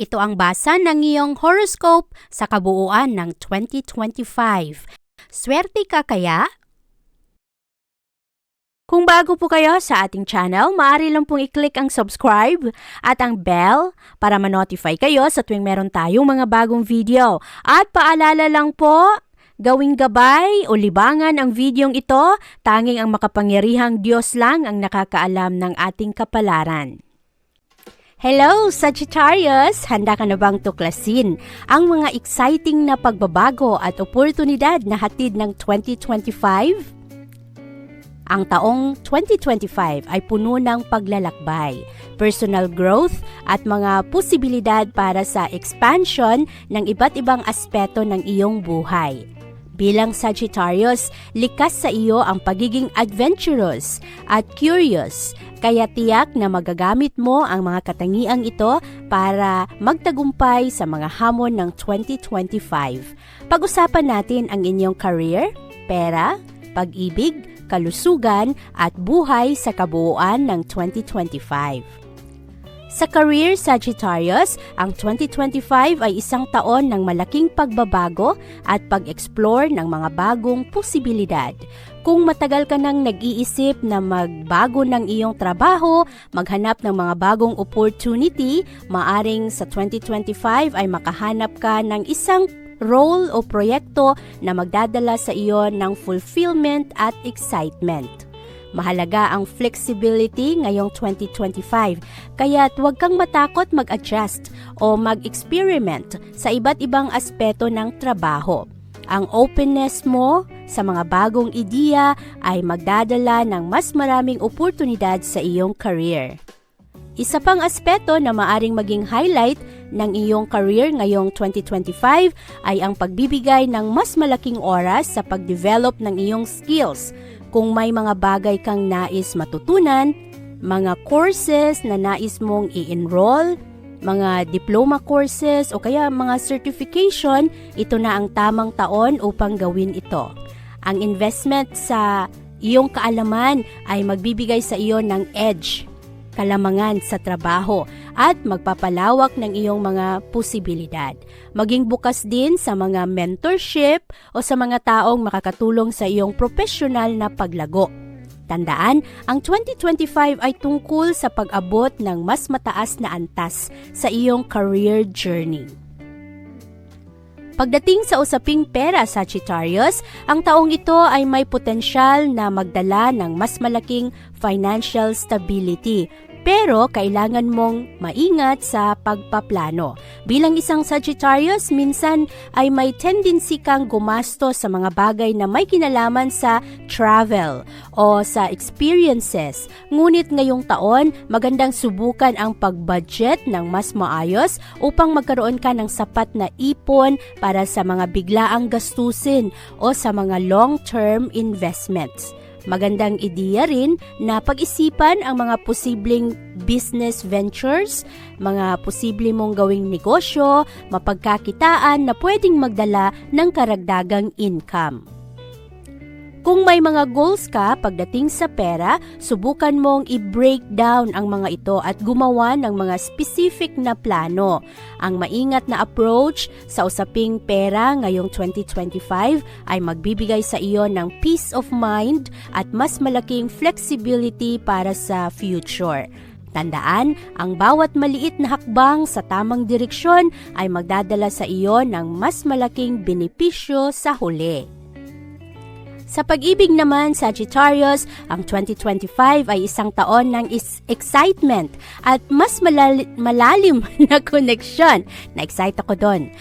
Ito ang basa ng iyong horoscope sa kabuuan ng 2025. Swerte ka kaya? Kung bago po kayo sa ating channel, maaari lang pong i-click ang subscribe at ang bell para ma-notify kayo sa tuwing meron tayong mga bagong video. At paalala lang po, gawing gabay o libangan ang videong ito, tanging ang makapangyarihang Diyos lang ang nakakaalam ng ating kapalaran. Hello, Sagittarius! Handa ka na bang tuklasin ang mga exciting na pagbabago at oportunidad na hatid ng 2025? Ang taong 2025 ay puno ng paglalakbay, personal growth at mga posibilidad para sa expansion ng iba't ibang aspeto ng iyong buhay. Bilang Sagittarius, likas sa iyo ang pagiging adventurous at curious, kaya tiyak na magagamit mo ang mga katangiang ito para magtagumpay sa mga hamon ng 2025. Pag-usapan natin ang inyong career, pera, pag-ibig, kalusugan at buhay sa kabuuan ng 2025. Sa career Sagittarius, ang 2025 ay isang taon ng malaking pagbabago at pag-explore ng mga bagong posibilidad. Kung matagal ka nang nag-iisip na magbago ng iyong trabaho, maghanap ng mga bagong opportunity, maaring sa 2025 ay makahanap ka ng isang role o proyekto na magdadala sa iyo ng fulfillment at excitement. Mahalaga ang flexibility ngayong 2025, kaya't huwag kang matakot mag-adjust o mag-experiment sa iba't ibang aspeto ng trabaho. Ang openness mo sa mga bagong ideya ay magdadala ng mas maraming oportunidad sa iyong career. Isa pang aspeto na maaring maging highlight ng iyong career ngayong 2025 ay ang pagbibigay ng mas malaking oras sa pag-develop ng iyong skills. Kung may mga bagay kang nais matutunan, mga courses na nais mong i-enroll, mga diploma courses o kaya mga certification, ito na ang tamang taon upang gawin ito. Ang investment sa iyong kaalaman ay magbibigay sa iyo ng edge kalamangan sa trabaho at magpapalawak ng iyong mga posibilidad. Maging bukas din sa mga mentorship o sa mga taong makakatulong sa iyong profesional na paglago. Tandaan, ang 2025 ay tungkol sa pag-abot ng mas mataas na antas sa iyong career journey. Pagdating sa usaping pera Sagittarius, ang taong ito ay may potensyal na magdala ng mas malaking financial stability. Pero kailangan mong maingat sa pagpaplano. Bilang isang Sagittarius, minsan ay may tendency kang gumasto sa mga bagay na may kinalaman sa travel o sa experiences. Ngunit ngayong taon, magandang subukan ang pag-budget ng mas maayos upang magkaroon ka ng sapat na ipon para sa mga biglaang gastusin o sa mga long-term investments. Magandang ideya rin na pag-isipan ang mga posibleng business ventures, mga posible mong gawing negosyo, mapagkakitaan na pwedeng magdala ng karagdagang income. Kung may mga goals ka pagdating sa pera, subukan mong i-break down ang mga ito at gumawa ng mga specific na plano. Ang maingat na approach sa usaping pera ngayong 2025 ay magbibigay sa iyo ng peace of mind at mas malaking flexibility para sa future. Tandaan, ang bawat maliit na hakbang sa tamang direksyon ay magdadala sa iyo ng mas malaking benepisyo sa huli. Sa pag-ibig naman, Sagittarius, ang 2025 ay isang taon ng is excitement at mas malali- malalim na connection. Na-excite ako doon.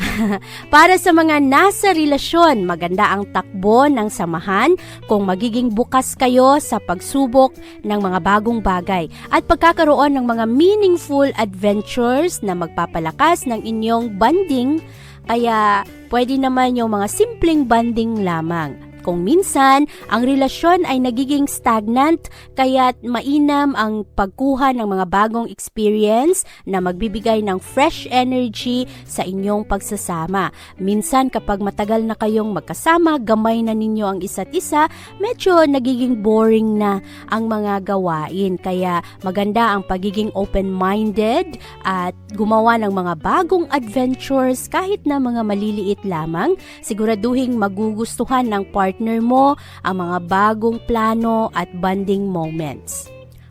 Para sa mga nasa relasyon, maganda ang takbo ng samahan kung magiging bukas kayo sa pagsubok ng mga bagong bagay at pagkakaroon ng mga meaningful adventures na magpapalakas ng inyong bonding Kaya pwede naman yung mga simpleng banding lamang. Kung minsan, ang relasyon ay nagiging stagnant, kaya't mainam ang pagkuha ng mga bagong experience na magbibigay ng fresh energy sa inyong pagsasama. Minsan, kapag matagal na kayong magkasama, gamay na ninyo ang isa't isa, medyo nagiging boring na ang mga gawain. Kaya maganda ang pagiging open-minded at gumawa ng mga bagong adventures kahit na mga maliliit lamang. Siguraduhin magugustuhan ng partner mo ang mga bagong plano at bonding moments.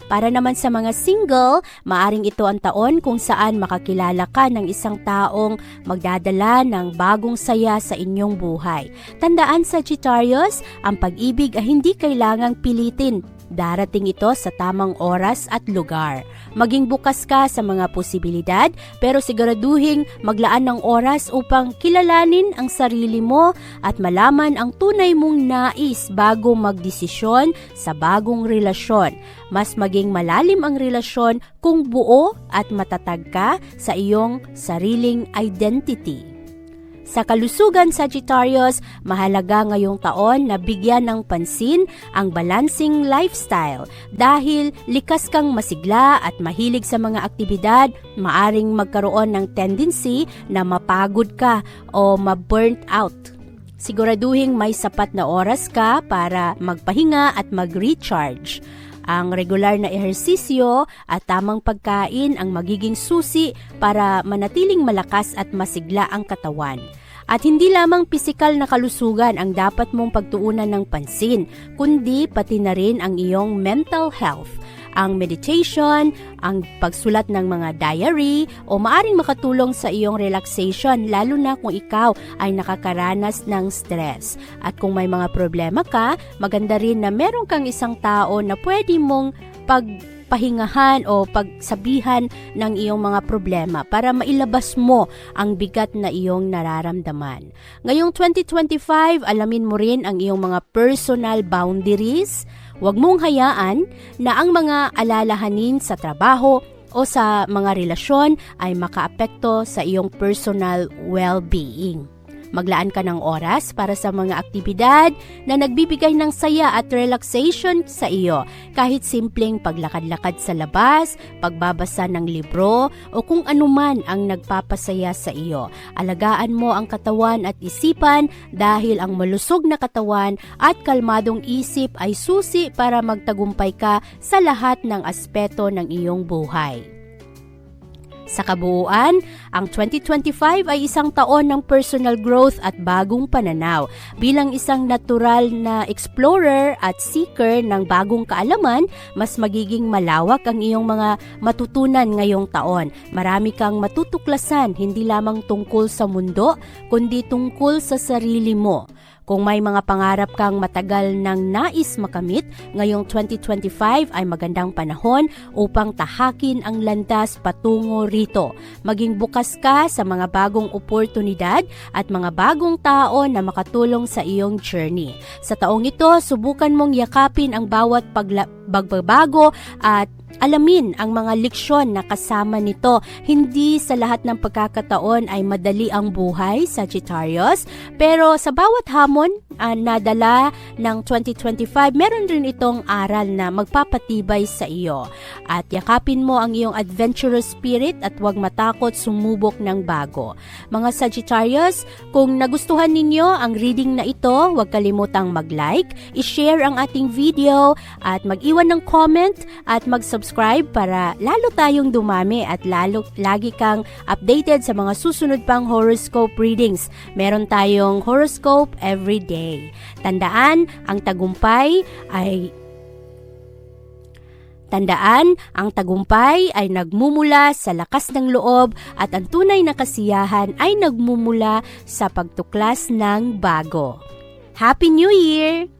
Para naman sa mga single, maaring ito ang taon kung saan makakilala ka ng isang taong magdadala ng bagong saya sa inyong buhay. Tandaan Sagittarius, ang pag-ibig ay hindi kailangang pilitin. Darating ito sa tamang oras at lugar. Maging bukas ka sa mga posibilidad pero siguraduhin maglaan ng oras upang kilalanin ang sarili mo at malaman ang tunay mong nais bago magdesisyon sa bagong relasyon. Mas maging malalim ang relasyon kung buo at matatag ka sa iyong sariling identity. Sa kalusugan Sagittarius, mahalaga ngayong taon na bigyan ng pansin ang balancing lifestyle dahil likas kang masigla at mahilig sa mga aktibidad, maaring magkaroon ng tendency na mapagod ka o ma-burnt out. Siguraduhin may sapat na oras ka para magpahinga at mag-recharge. Ang regular na ehersisyo at tamang pagkain ang magiging susi para manatiling malakas at masigla ang katawan. At hindi lamang pisikal na kalusugan ang dapat mong pagtuunan ng pansin, kundi pati na rin ang iyong mental health. Ang meditation, ang pagsulat ng mga diary, o maaring makatulong sa iyong relaxation lalo na kung ikaw ay nakakaranas ng stress. At kung may mga problema ka, maganda rin na meron kang isang tao na pwede mong pag pahingahan o pagsabihan ng iyong mga problema para mailabas mo ang bigat na iyong nararamdaman. Ngayong 2025, alamin mo rin ang iyong mga personal boundaries. Huwag mong hayaan na ang mga alalahanin sa trabaho o sa mga relasyon ay makaapekto sa iyong personal well-being. Maglaan ka ng oras para sa mga aktibidad na nagbibigay ng saya at relaxation sa iyo, kahit simpleng paglakad-lakad sa labas, pagbabasa ng libro, o kung anuman ang nagpapasaya sa iyo. Alagaan mo ang katawan at isipan dahil ang malusog na katawan at kalmadong isip ay susi para magtagumpay ka sa lahat ng aspeto ng iyong buhay. Sa kabuuan, ang 2025 ay isang taon ng personal growth at bagong pananaw. Bilang isang natural na explorer at seeker ng bagong kaalaman, mas magiging malawak ang iyong mga matutunan ngayong taon. Marami kang matutuklasan hindi lamang tungkol sa mundo, kundi tungkol sa sarili mo. Kung may mga pangarap kang matagal nang nais makamit, ngayong 2025 ay magandang panahon upang tahakin ang landas patungo rito. Maging bukas ka sa mga bagong oportunidad at mga bagong tao na makatulong sa iyong journey. Sa taong ito, subukan mong yakapin ang bawat pagla- pagbabago at alamin ang mga leksyon na kasama nito. Hindi sa lahat ng pagkakataon ay madali ang buhay, Sagittarius, pero sa bawat hamon uh, na dala ng 2025, meron rin itong aral na magpapatibay sa iyo. At yakapin mo ang iyong adventurous spirit at huwag matakot sumubok ng bago. Mga Sagittarius, kung nagustuhan ninyo ang reading na ito, huwag kalimutang mag-like, i-share ang ating video at mag-iwan ng comment at mag-subscribe para lalo tayong dumami at lalo lagi kang updated sa mga susunod pang horoscope readings. Meron tayong horoscope every day. Tandaan, ang tagumpay ay Tandaan, ang tagumpay ay nagmumula sa lakas ng loob at ang tunay na kasiyahan ay nagmumula sa pagtuklas ng bago. Happy New Year!